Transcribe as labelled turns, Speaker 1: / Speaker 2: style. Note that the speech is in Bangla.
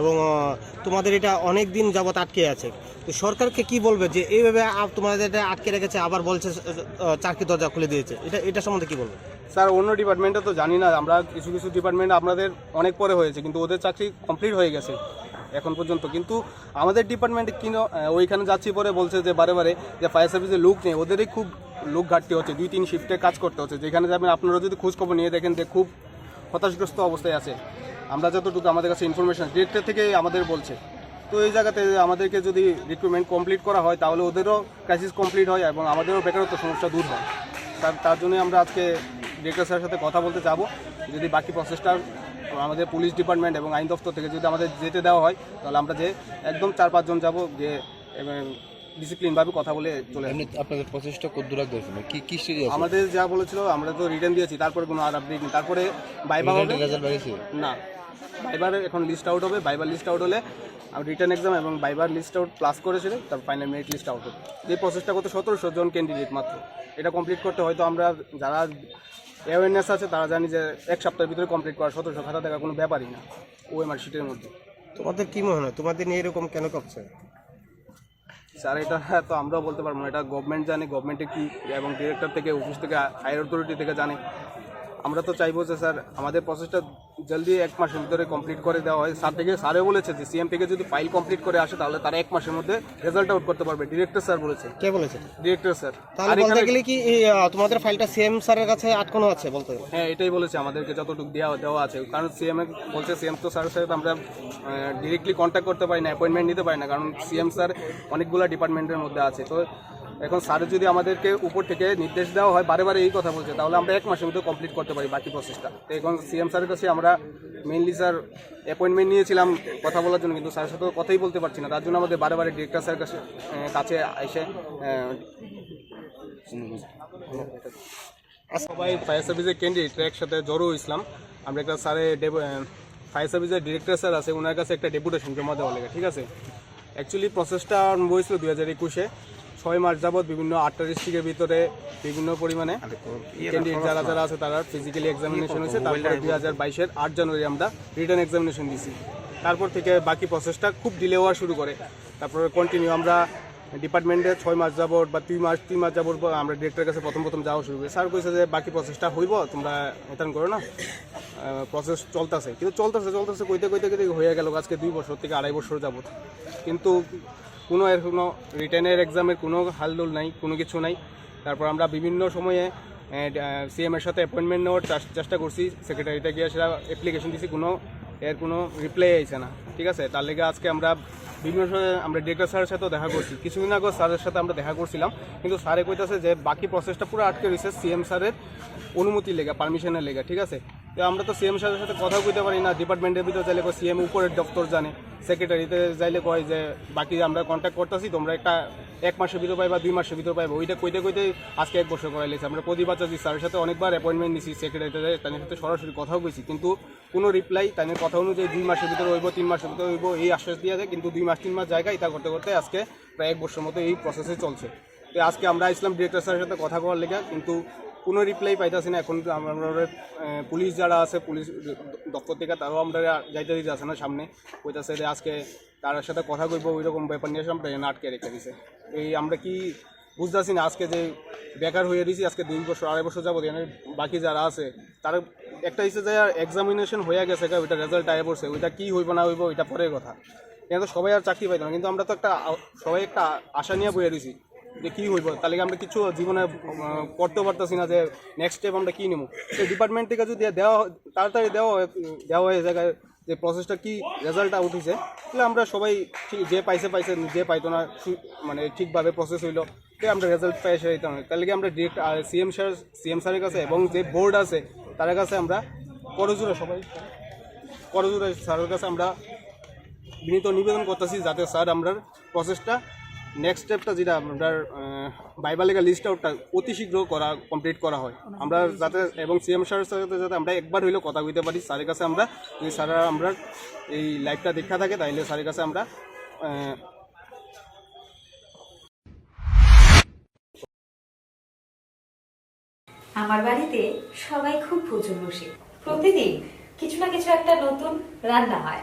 Speaker 1: এবং তোমাদের এটা অনেক দিন যাবৎ আটকে আছে। তো সরকারকে কি বলবে যে, এইভাবে তোমাদের এটা আটকে রেখেছে, আবার বলছে চাকরি দরজা খুলে দিয়েছে? এটা এটা সম্বন্ধে কি বলবে?
Speaker 2: স্যার, অন্য ডিপার্টমেন্টে তো জানি না। আমরা কিছু কিছু ডিপার্টমেন্ট আপনাদের অনেক পরে হয়েছে, কিন্তু ওদের চাকরি কমপ্লিট হয়ে গেছে এখন পর্যন্ত। কিন্তু আমাদের ডিপার্টমেন্টে কিনো ওইখানে যাচ্ছি পরে বলছে যে, বারে বারে যে ফায়ার সার্ভিসে লোক নেই, ওদেরই খুব লোক ঘাটতি হচ্ছে। দুই, তিন শিফটে কাজ করতে হচ্ছে। যেখানে যাবেন, আপনারা যদি খোঁজখবর নিয়ে দেখেন যে, খুব হতাশগ্রস্ত অবস্থায় আছে। আমরা যতটুকু আমাদের কাছে ইনফরমেশন ডিরেক্টর থেকে আমাদের বলছে। তো এই জায়গাতে আমাদেরকে যদি রিক্রুটমেন্ট কমপ্লিট করা হয় তাহলে ওদেরও ক্রাইসিস কমপ্লিট হয় এবং আমাদেরও বেকারত্ব সমস্যা দূর হয়। তার তার জন্যই আমরা আজকে ডিরেক্টর স্যারের সাথে কথা বলতে যাব। যদি বাকি প্রসেসটা আমাদের পুলিশ ডিপার্টমেন্ট এবং আইন দপ্তর থেকে যদি আমাদের যেতে দেওয়া হয় তাহলে আমরা যে একদম চার পাঁচজন যাব যে ডিসিপ্লিনভাবে কথা বলে চলে
Speaker 3: আপনাদের প্রচেষ্টা কদ্দূর কি কি
Speaker 2: আমাদের যা বলেছিল আমরা তো রিটার্ন দিয়েছি তারপরে কোনো আর আপডেট নেই। তারপরে বাইবা হবে না। বাইবার এখন লিস্ট আউট হবে বাইবার লিস্ট আউট হলে রিটার্ন এক্সাম এবং বাইবার লিস্ট আউট প্লাস করেছিল তারপর ফাইনাল মেরিট লিস্ট আউট হবে এই প্রসেসটা করতে সতেরোশো জন ক্যান্ডিডেট মাত্র। এটা কমপ্লিট করতে হয়তো আমরা যারা অ্যাওয়ারনেস আছে তারা জানি যে এক সপ্তাহের ভিতরে কমপ্লিট করা সতেরোশো খাতা দেখা কোনো ব্যাপারই না ওএমআর শিটের মধ্যে।
Speaker 1: তোমাদের কী মনে হয়? তোমাদের নিয়ে এরকম কেন করছে?
Speaker 2: স্যার এটা তো আমরাও বলতে পারব না। এটা গভর্নমেন্ট জানে গভর্নমেন্টে কী এবং ডিরেক্টর থেকে অফিস থেকে হায়ার অথরিটি থেকে জানে। আমরা তো চাইব যে স্যার আমাদের প্রসেসটা জলদি এক মাসের ভিতরে কমপ্লিট করে দেওয়া হয়। স্যার থেকে স্যারে বলেছে যে সিএম থেকে যদি ফাইল কমপ্লিট করে আসে তাহলে তারা এক মাসের মধ্যে রেজাল্ট আউট করতে পারবে। ডিরেক্টর স্যার বলেছে।
Speaker 1: কে বলেছে?
Speaker 2: Director sir.
Speaker 1: তাহলে বলতে গেলে কি তোমাদের ফাইলটা সিএম স্যারের কাছে আটকানো আছে বলতে গেলে?
Speaker 2: হ্যাঁ এটাই বলেছে আমাদেরকে যতটুকু দেওয়া দেওয়া আছে। কারণ সিএম বলছে সিএম তো স্যারের সাথে আমরা ডিরেক্টলি কন্ট্যাক্ট করতে পারি না অ্যাপয়েন্টমেন্ট নিতে পারি না কারণ সিএম স্যার অনেকগুলো ডিপার্টমেন্টের মধ্যে আছে। তো এখন স্যারের যদি আমাদেরকে উপর থেকে নির্দেশ দেওয়া হয়, বারে বারে এই কথা বলছে, তাহলে আমরা এক মাসের মধ্যে কমপ্লিট করতে পারি বাকি প্রসেসটা তো এখন সিএম স্যারের কাছে আমরা মেনলি স্যার অ্যাপয়েন্টমেন্ট নিয়েছিলাম কথা বলার জন্য, কিন্তু স্যারের সাথে কথাই বলতে পারছি না। তার জন্য আমাদের বারে বারে ডিরেক্টর স্যারের কাছে কাছে এসে সবাই ফায়ার সার্ভিসের ক্যান্ডিডেট একসাথে জড়ো ইসলাম আমরা একটা স্যারে ফায়ার সার্ভিসের ডিরেক্টর স্যার আছে ওনার কাছে একটা ডেপুটেশন জমা দেওয়া লাগে, ঠিক আছে? অ্যাকচুয়ালি প্রসেসটা আরম্ভ হয়েছিল দুই হাজার একুশে। ছয় মাস যাবৎ বিভিন্ন আটটা ডিস্ট্রিক্টের ভিতরে বিভিন্ন পরিমাণে ক্যান্ডিডেট যারা যারা আছে তারা ফিজিক্যালি এক্সামিনেশন হয়েছে। তারপরে দুই হাজার বাইশের আট জানুয়ারি আমরা রিটার্ন এক্সামিনেশন দিছি। তারপর থেকে বাকি প্রসেসটা খুব ডিলে হওয়া শুরু করে। তারপরে কন্টিনিউ আমরা ডিপার্টমেন্টে ছয় মাস যাবত বা দুই মাস তিন মাস যাবত আমরা ডিরেক্টরের কাছে প্রথম প্রথম যাওয়া শুরু করি। স্যার কইছে যে বাকি প্রসেসটা হইব তোমরা এতান করো না। প্রসেস চলতেছে। কিন্তু চলতেছে চলতেছে কইতে কইতে কইতে হয়ে গেল আজকে দুই বছর থেকে আড়াই বছর যাবত কিন্তু কোনো এর কোনো রিটার্নের এক্সামের কোনো হালদোল নাই, কোনো কিছু নাই। তারপর আমরা বিভিন্ন সময়ে সিএমের সাথে অ্যাপয়েন্টমেন্ট নেওয়ার চেষ্টা করছি। সেক্রেটারিতে গিয়ে সেটা অ্যাপ্লিকেশন দিছি, কোনো এর কোনো রিপ্লাই আইছে না। ঠিক আছে? তার লেগে আজকে আমরা বিভিন্ন সময় আমরা ডিরেক্টর স্যারের সাথেও দেখা করছি। কিছুদিন আগে স্যারের সাথে আমরা দেখা করছিলাম। কিন্তু স্যারে কইতাছে যে বাকি প্রসেসটা পুরো আটকে রয়েছে সিএম স্যারের অনুমতি লেগে পারমিশনের লেগে। ঠিক আছে? আমরা তো সিএম স্যারের সাথে কথাও কইতে পারি না। ডিপার্টমেন্টের ভিতরে যাইলে সিএম উপরের দপ্তর জানে। সেক্রেটারিতে যাইলে কয় যে, বাকি আমরা কন্ট্যাক্ট করতেছি, তোমরা একটা এক মাসের ভিতরে পাই বা দুই মাসের ভিতর পাইবা। ওইটা কইতে কইতে আজকে এক বছর করাই লেছি আমরা প্রদীপ আচার্য স্যারের সাথে অনেকবার অ্যাপয়েন্টমেন্ট নিছি সেক্রেটারিতে তাদের সাথে সরাসরি কথাও কইছি। কিন্তু কোনো রিপ্লাই তাদের কথা অনুযায়ী দুই মাসের ভিতরে হইব, তিন মাসের ভিতরে হইব, এই আশ্বাস দিয়ে যায় কিন্তু দুই মাস, তিন মাস জায়গায় এটা করতে করতে আজকে প্রায় এক বছর মতো এই প্রসেসে চলছে। তো আজকে আমরা ইসলাম ডিরেক্টর স্যারের সাথে কথা বলার লেগে। কিন্তু কোনো রিপ্লাই পাইতেছি না। এখন আমরা পুলিশ যারা আছে, পুলিশ দপ্তর থেকে তারাও আমরা যাইতে দিতে আছে না সামনে। কইতাছে যে আজকে তার সাথে কথা কইব ওই রকম ব্যাপার নিয়ে আমরা আটকে রেখে দিছে। এই আমরা কি বুঝতেছি না, আজকে যে বেকার হয়ে দিয়েছি আজকে দুই বছর, আড়াই বছর যাব এখানে বাকি যারা আছে, তারা একটা হিসেবে যে এক্সামিনেশন হয়ে গেছে ওইটা রেজাল্ট আয় পড়ছে, ওইটা কী হইব না হইব, ওইটা পরের কথা। এখানে তো সবাই আর চাকরি পাইতো না, কিন্তু আমরা তো একটা সবাই একটা আশা নিয়ে বইয়ে দিছি যে কী হইব? তাহলে আমরা কিছু জীবনে আহ, করতে পারতেছি না যে নেক্সট স্টেপ আমরা কী নেব? সেই ডিপার্টমেন্ট থেকে যদি দেওয়া তাড়াতাড়ি দেওয়া দেওয়া হয় জায়গায় যে প্রসেসটা কি রেজাল্ট আউট হয়েছে তাহলে আমরা সবাই ঠিক যে পাইছে পাইছে যে পাইতো না সু- মানে ঠিকভাবে প্রসেস হইল তো আমরা রেজাল্ট পাই এসে দিতাম তাহলে কি আমরা ডিরেক্ট সিএম স্যার সিএম স্যারের কাছে এবং যে বোর্ড আছে তার কাছে আমরা করজোড়ে সবাই করজোড়ে স্যারের কাছে আমরা বিনীত নিবেদন করতেছি যাতে স্যার আমরা প্রসেসটা নেক্সট স্টেপটা যেটা আমরা বাইবালিকা লিস্ট আউটটা অতি শীঘ্র করা কমপ্লিট করা হয়। আমরা যাতে, এবং সিএম স্যারের সাথে যাতে আমরা একবার হইলেও কথা কইতে পারি। স্যারের কাছে আমরা যদি স্যার আমরা এই লাইভটা দেখা থাকে, তাইলে স্যারের কাছে আমরা
Speaker 4: আমার বাড়িতে সবাই খুব প্রচুর বসে। প্রতিদিন কিছু না কিছু একটা নতুন রান্না হয়।